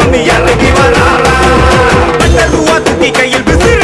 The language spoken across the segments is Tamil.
சாமி இறங்கி வராரா? ரூபா தூக்கி கையில் விசிறிட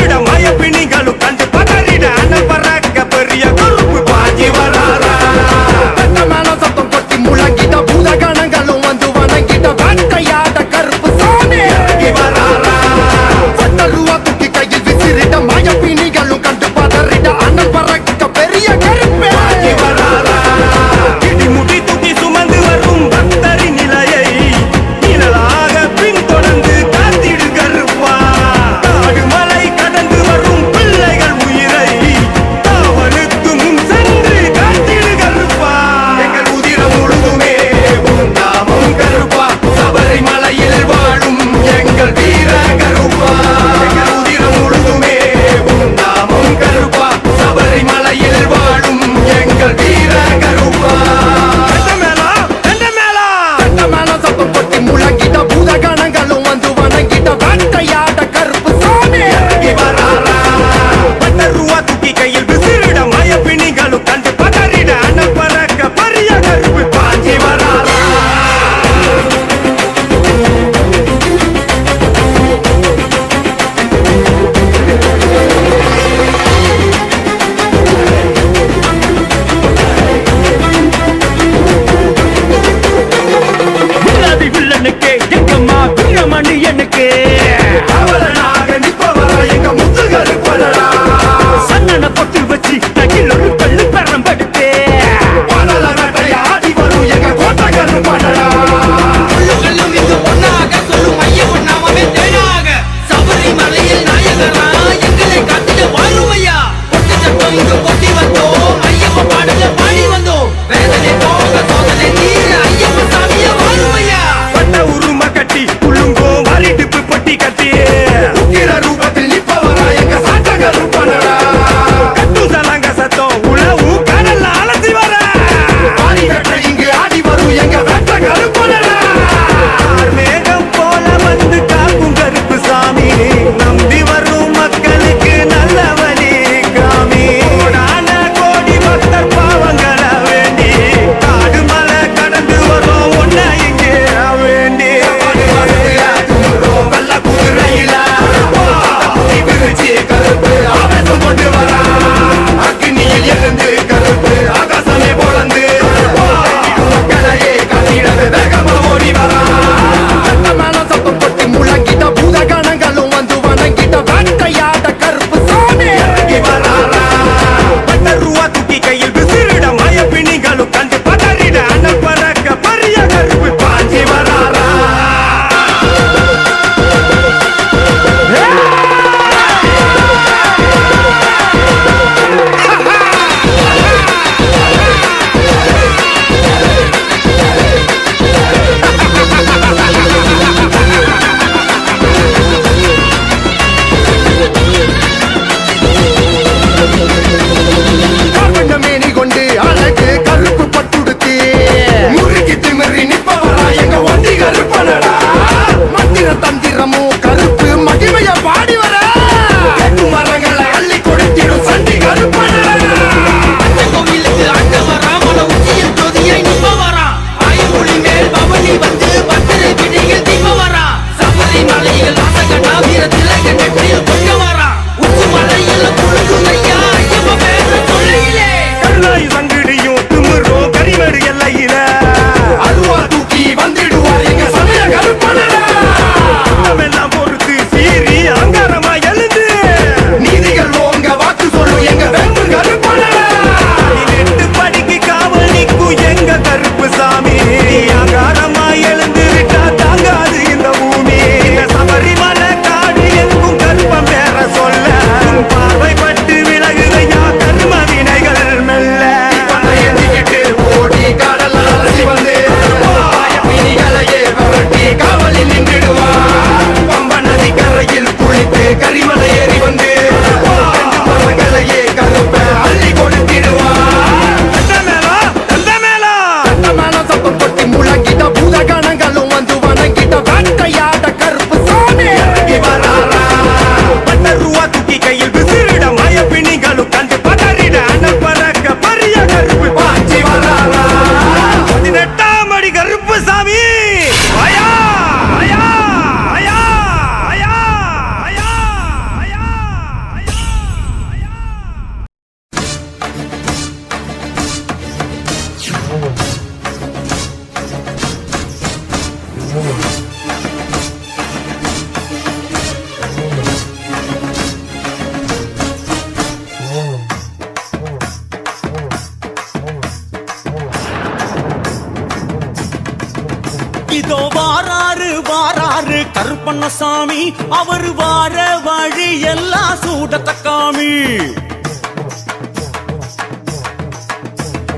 இதோ வாராரு வாராரு கருப்பண்ணசாமி அவர் வார வழி எல்லாம் சூடத்தக்காமி.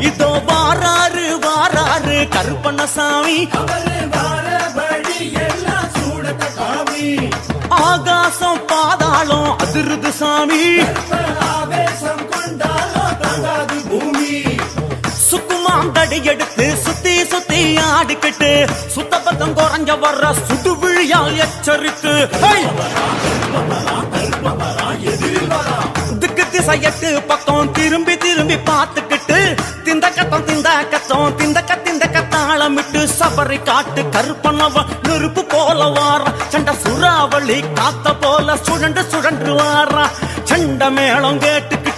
இதோ வாராரு வாராரு கருப்பண்ணசாமி ஆகாசம் பாதாளம் அதிருது சாமி. ஆவேசம் கொண்ட சுக்குமாந்தடி எடுத்து சுத்தி சுத்தி ஆடிக்கிட்டு சுத்த பத்தம் குறைஞ்ச வர்ற சுட்டு விழியால் எச்சரித்து திக்கு திசையட்டு பக்கம் திரும்பி திரும்பி பார்த்துக்கிட்டு திந்த கத்தம் திந்த கத்தம் திந்த கத்திந்த கத்தாளமிட்டு சபரி காட்டு கருப்பனவ நெருப்பு போல வார. சண்ட சுறாவளி காத்த போல சுழண்டு சுழன்று வாரா. சண்ட மேளம் கேட்டுக்கிட்டு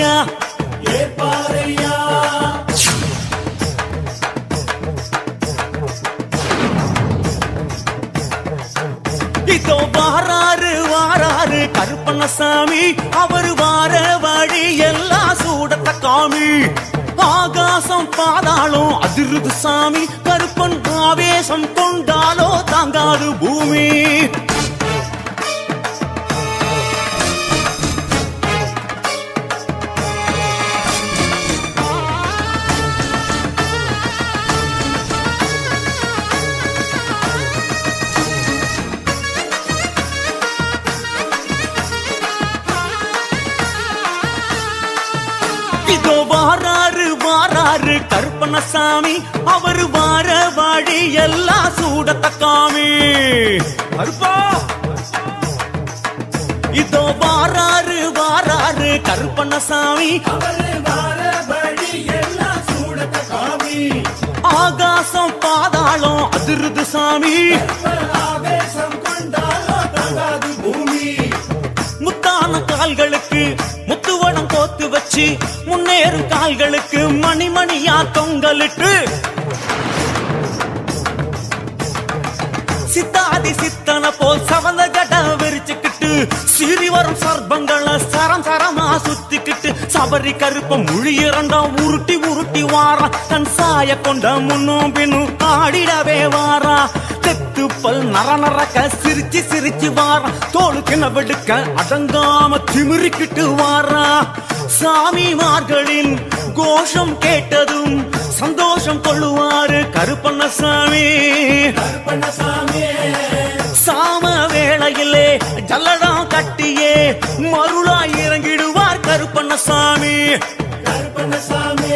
ராமசாமி அவர் வார வழி எல்லாம் சூடத்த காமி. ஆகாசம் பாதாளம் அதிருது சாமி கருப்பன் ஆவேசம் கொண்டாலோ தாங்காது பூமி. சாமி அவர் வார வாடி எல்லாம் சூடத்தக்காமி. கருப்பா. இதோ வாராரு வாராரு கருப்பண்ண சாமி ஆகாசம் பாதாளம் அதிருது சாமி. முத்தான கால்களுக்கு கோத்து வச்சு முன்னேறும் கால்களுக்கு மணி மணியா தொங்கலிட்டு. சித்தாதி சித்தன போல் சவந்த ஜட விரிச்சுக்கிட்டு சிறி வரும் சர்பங்களை சரம் சரமா சுத்திக்கிட்டு சபரி கருப்பம் முழி இரண்டாம் உருட்டி உருட்டி வாரா. தன் சாய கொண்ட முன்னும் பின்னும் ஆடிடவே வாரா. தெத்து பல் நர நரக்க சிரிச்சு சிரிச்சு வாரா. தோளு நவெடுக்க அடங்காம திமிரிக்கிட்டு வாரா. சாமிமார்களின் கோஷம் கேட்டதும் சந்தோஷம் கொள்ளுவாரு கருப்பண்ணசாமி. சாம வேளையிலே ஜல்லடம் கட்டியே மருளாய் இறங்கிடுவார் கருப்பண்ணசாமி. கருப்பண்ணசாமி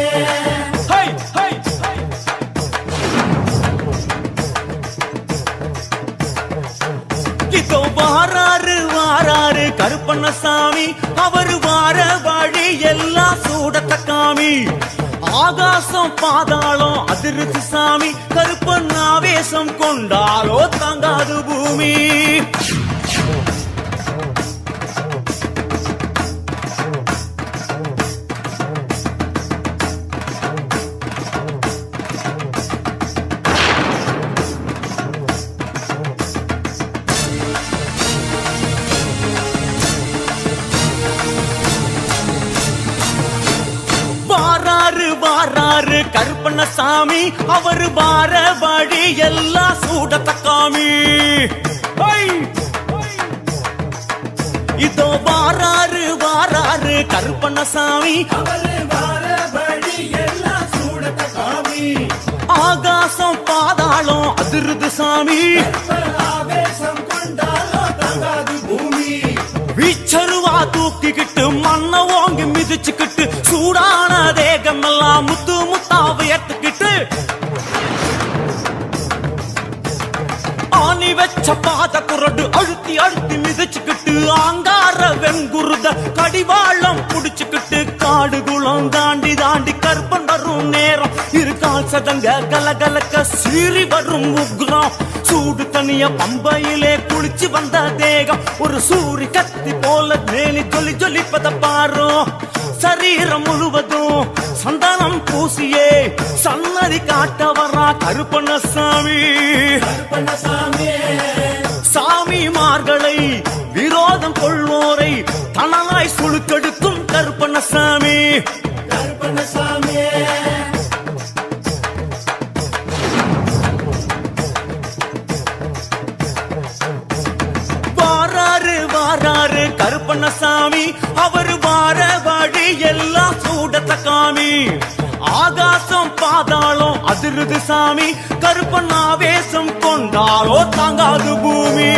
இதோ வாராரு வாராரு கருப்பண்ணசாமி அவர் வார வழி எல்லாம் சூடத்த காமி ஆகாசம் பாதாளம் அதிர்ச்சி சாமி. கருப்பன் ஆவேசம் கொண்டாலோ தங்காது பூமி. கருப்பண்ண சாமி அவரு வார வழி எல்லாம் சூடத்தக்காமி ஹை! இதோ வாராரு வாராரு கருப்பண்ணசாமி ஆகாசம் பாதாளம் அதிருது சாமி வீச்சருவா தூக்கிக்கிட்டு மண்ண ஓங்கி மிதிச்சுக்கிட்டு சூடான தேகமெல்லாம் முத்து வச்ச பாத குரடு அழுத்தி அழுத்தி மிதிச்சுக்கிட்டு ஆங்கார வெங்குருத கடிவாளம் புடிச்சுக்கிட்டு காடு குளம் தாண்டி தாண்டி கற்பன் வரும் நேரம். இரு கால் சதங்க கலகலக்க சீறி வரும் உக்ரம். சூடு தனிய பம்பையிலே குளிச்சு வந்த தேகம். ஒரு சூரி கத்தி போல மேலி ஜொலி ஜொலிப்பத பாரும் சரீரம் முழுவதும் சந்தனம் பூசியே. சன்னதி காட்ட வர்றா கருப்பண்ணசாமி. சாமிமார்களை விரோதம் கொள்வோரை தனலாய் சுழுக்கெடுக்கும் கருப்பண்ணசாமி. வாராரு வாராரு கருப்பண்ணசாமி. அவர் வார வழி எல்லாம் சூடத்த காமி. ஆகாசம் பாதாளம் அதிருது சாமி. கருப்பன் ஆவேசம் கொண்டாலோ தாங்காது பூமி.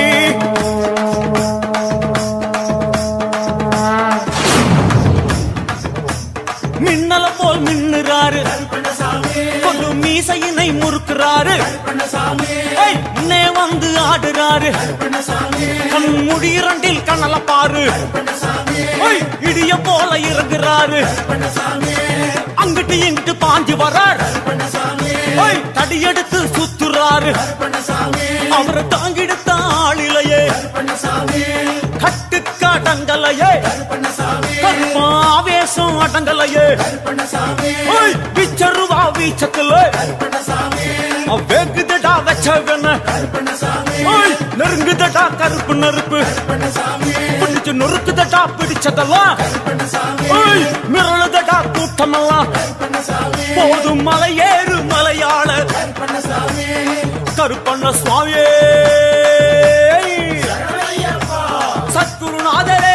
மின்னல போல் மின்னுறாரு. கொல்லு மீசையினை முறுக்குறாரு. ஏய், வந்து ஆடுறாரு. கண் முடிரண்டில் கண்ணல பாரு. இடிய போல இருக்கிறாரு அங்கிட்டு இங்கிட்டு பாஞ்சு வரார். தடியெடுத்து சுத்துறாரு. அவரை தாங்கிடுத்த ஆளிலையே. கட்டு அடங்கலையே கர்மாவேசம் அடங்கலையே. பிச்சருவா வீச்சத்துல. அவ்வேக வச்சவன நெருங்குதடா கருப்பு நெருப்பு. பிடிச்சு நொறுக்குதடா பிடிச்சதெல்லாம். மிரளுதடா கூட்டமெல்லாம். போதும் மலை ஏறு மலையாள. கருப்பண்ண சுவாமியே. சத்குருநாதரே.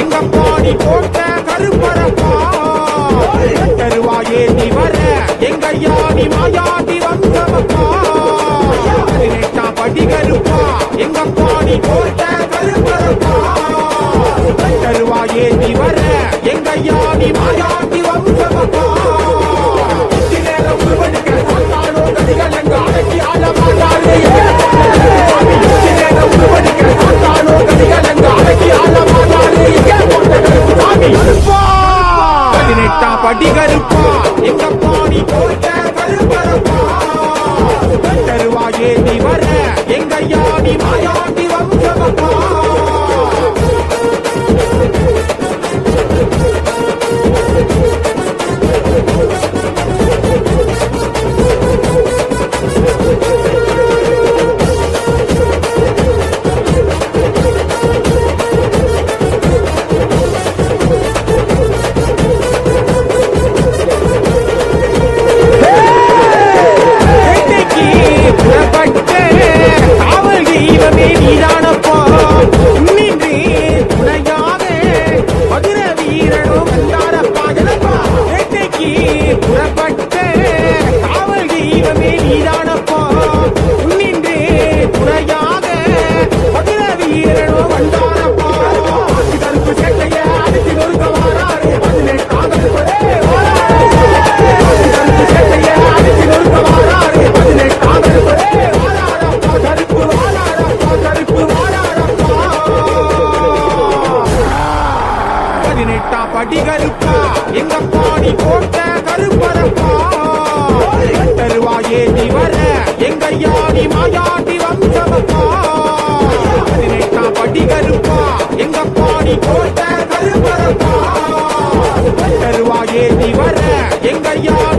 எங்க பாடி போட்ட கருப்பரப்பா. தருவாயே நீ வர எங்க யானி மாயாதி வந்தவப்பா. பதினெட்டாம் படி கருப்பா எங்க பாடி போட்ட கருப்பரப்பா. தருவாயே நீ வர எங்க யானி மாயாதி வந்தவப்பா. நேரம் உருவெடுக்க சாத்தானோ கதிகள் எங்க அடக்கி ஆள மாட்டாரே Maya.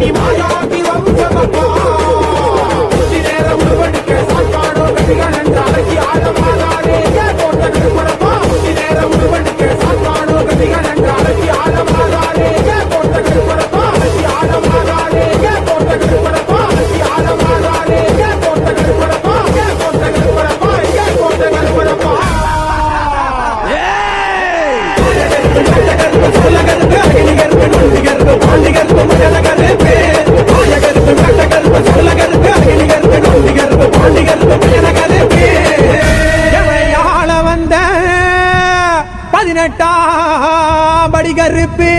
animal. கருப்பா